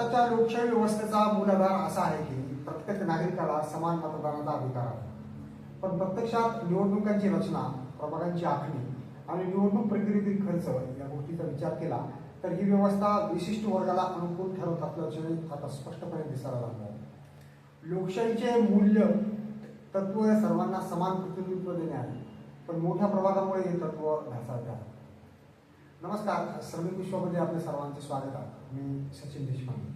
भारताच्या लोकशाही व्यवस्थेचा मूलाधार असा आहे की प्रत्येक नागरिकाला समान मतदानाचा अधिकार आहे. पण प्रत्यक्षात निवडणुकांची रचना प्रभागांची आखणी आणि निवडणूक प्रक्रियेतील खर्च या गोष्टीचा विचार केला तर ही व्यवस्था विशिष्ट वर्गाला अनुकूल ठरवत असल्याचे आता स्पष्टपणे दिसायला लागलं आहे. लोकशाहीचे मूल्य तत्व हे सर्वांना समान प्रतिनिधित्व देणे आहे. पण मोठ्या प्रभागामुळे हे तत्व ढासळते आहे. नमस्कार श्रमिक विश्वामध्ये आपले सर्वांचे स्वागत आहे. मी सचिन देशपांडे.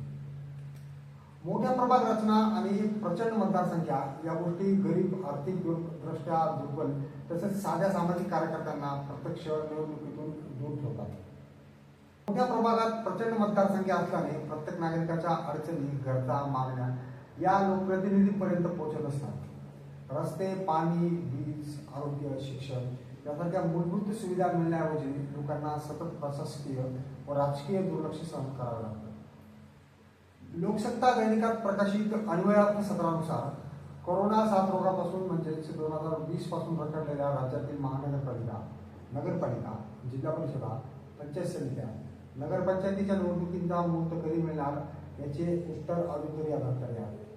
मोठ्या प्रभाग रचना आणि प्रचंड मतदारसंख्या या गोष्टी गरीब आर्थिक दृष्ट्या दुर्बल तसेच साध्या सामाजिक कार्यकर्त्यांना प्रत्यक्ष निवडणुकीतून दूर ठेवतात. मोठ्या प्रभागात प्रचंड मतदारसंख्या असल्याने प्रत्येक नागरिकाच्या अडचणी गरजा मागण्या या लोकप्रतिनिधींपर्यंत पोहोचत असतात. रस्ते पाणी वीज आरोग्य शिक्षण यासारख्या मूलभूत सुविधा मिळण्याऐवजी लोकांना सतत प्रशासकीय व राजकीय दुर्लक्ष सहन करावे लागतं लोकसत्ता दैनिकात प्रकाशित अन्वयार्थ सत्रानुसार कोरोना साथरोगापासून म्हणजेच दोन हज़ार वीस पासून रखडलेल्या राज्यातील महानगरपालिका नगरपालिका जिल्हा परिषदा, पंचायत समित्या. नगरपंचायतीच्या निवडणुकींचा मुहूर्त कधी मिळणार याचे उत्तर अजून तरी अधत्तरी आहे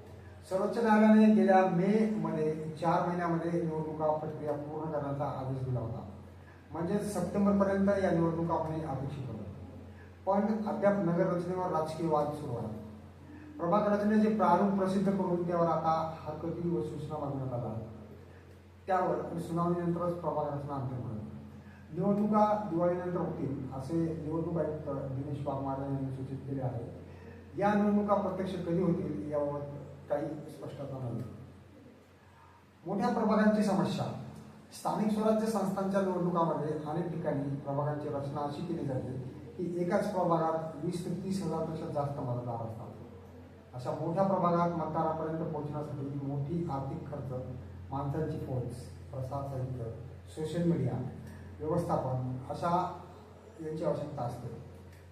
सर्वोच्च न्यायालयाने गेल्या मे मध्ये चार महिन्यामध्ये निवडणुका प्रक्रिया पूर्ण करण्याचा आदेश दिला होता. म्हणजे सप्टेंबर पर्यंत या निवडणुका होणे अपेक्षित होतं. पण अद्याप नगर रचनेवर राजकीय वाद सुरू आहे. प्रभाग रचनेचे प्रारूप प्रसिद्ध करून त्यावर आता हरकती व सूचना मागण्यात आल्या त्यावर सुनावणीनंतरच प्रभाग रचना अंतिम होईल. निवडणुका दिवाळीनंतर होतील असे निवडणूक आयुक्त दिनेश वाघमारे यांनी सूचित केले आहे. या निवडणुका प्रत्यक्ष कधी होतील याबाबत काही स्पष्टता नाही. मोठ्या प्रभागांची समस्या. स्थानिक स्वराज्य संस्थांच्या निवडणुकामध्ये अनेक ठिकाणी प्रभागांची रचना अशी केली जाते की एकाच प्रभागात वीस ते तीस हजारपेक्षा जास्त मतदार असतात. अशा मोठ्या प्रभागात मतदारापर्यंत पोहोचण्यासाठी मोठी आर्थिक खर्च माणसांची फोन्स प्रसार साहित्य सोशल मीडिया व्यवस्थापन अशा यांची आवश्यकता असते.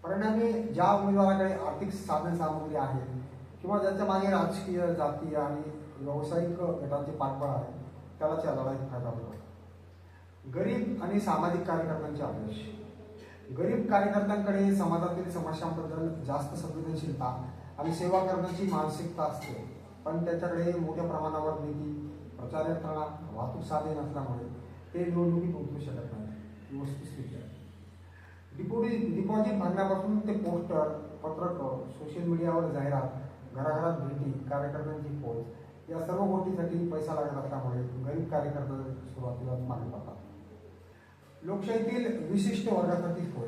परिणामी ज्या उमेदवाराकडे आर्थिक साधन सामग्री आहे किंवा ज्याच्या मागे राजकीय जातीय आणि व्यावसायिक गटांचे पाठबळ आहे त्याला त्या लढाईत फायदा होतो. गरीब आणि सामाजिक कार्यकर्त्यांचे आदेश गरीब कार्यकर्त्यांकडे समाजातील समस्यांबद्दल जास्त संवेदनशीलता आणि सेवा करण्याची मानसिकता असते पण त्याच्याकडे मोठ्या प्रमाणावर निधी प्रचार यंत्रणा वाहतूक साधे नसल्यामुळे ते निवडणुकीत उतरू शकत नाही वस्तुस्थिती आहे. डिपोटी डिपॉझिट भरण्यापासून ते पोस्टर पत्रकं सोशल मीडियावर जाहिरात घराघरात भेटी कार्यकर्त्यांची पोच या सर्व गोष्टीसाठी पैसा लागत असल्यामुळे गरीब कार्यकर्ते सुरुवातीला मागे पडतात. लोकशाहीतील विशिष्ट वर्गासाठी होय.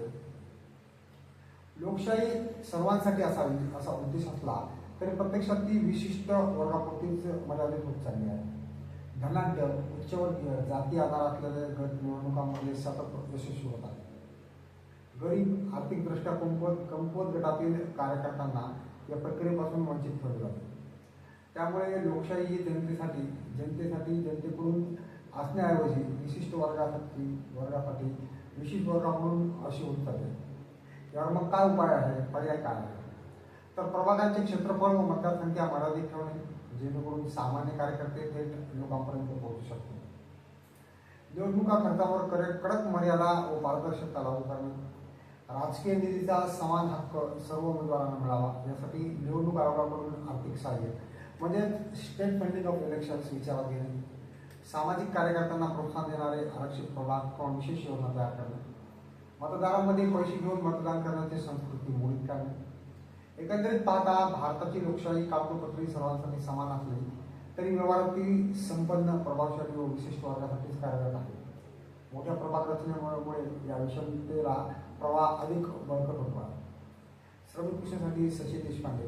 लोकशाही सर्वांसाठी असावी असा उद्देश असला तरी प्रत्यक्षात ती विशिष्ट वर्गापुरतीच मर्यादित होत चालली आहे. धनाढ्य उच्चवर्गीय जाती आधार असलेले गट निवडणुकांमध्ये सतत यशस्वी होतात. गरीब आर्थिकदृष्ट्या कमकुवत कमकुवत गटातील कार्यकर्त्यांना या प्रक्रियेपासून वंचित ठेवले जातं. त्यामुळे लोकशाही ही जनतेसाठी जनतेसाठी जनतेकडून असण्याऐवजी विशिष्ट वर्गासाठी वर्गासाठी विशिष्ट वर्गाकडून अशी होत जाते यावर मग काय उपाय आहे? पर्याय काय आहे? तर प्रभागांचे क्षेत्रफळ व मतदारसंख्या मर्यादित ठेवणे जेणेकरून सामान्य कार्यकर्ते थेट लोकांपर्यंत पोहोचू शकतो निवडणुका खर्चावर कडक मर्यादा व पारदर्शकता लागू करणे राजकीय निधीचा समान हक्क सर्व उमेदवारांना मिळावा यासाठी निवडणूक आयोगाकडून आर्थिक सहाय्य म्हणजे स्टेट फंडिंग ऑफ इलेक्शन्स विचारात घेणे सामाजिक कार्यकर्त्यांना प्रोत्साहन देणारे आरक्षित प्रभाग किंवा विशेष योजना तयार करणे मतदारांमध्ये पैसे घेऊन मतदान करण्याची संस्कृती मोडीत करणे. एकंदरीत पाहता भारताची लोकशाही कागदोपत्री सर्वांसाठी समान असली तरी व्यवहारातील संपन्न प्रभावशाली व विशिष्ट वर्गासाठीच कार्यरत आहे. मोठ्या प्रभाग रचनेमुळे या विषमतेला प्रवाह अधिक बळकट होतो. आहे श्रमिक विषयासाठी सचिन देशपांडे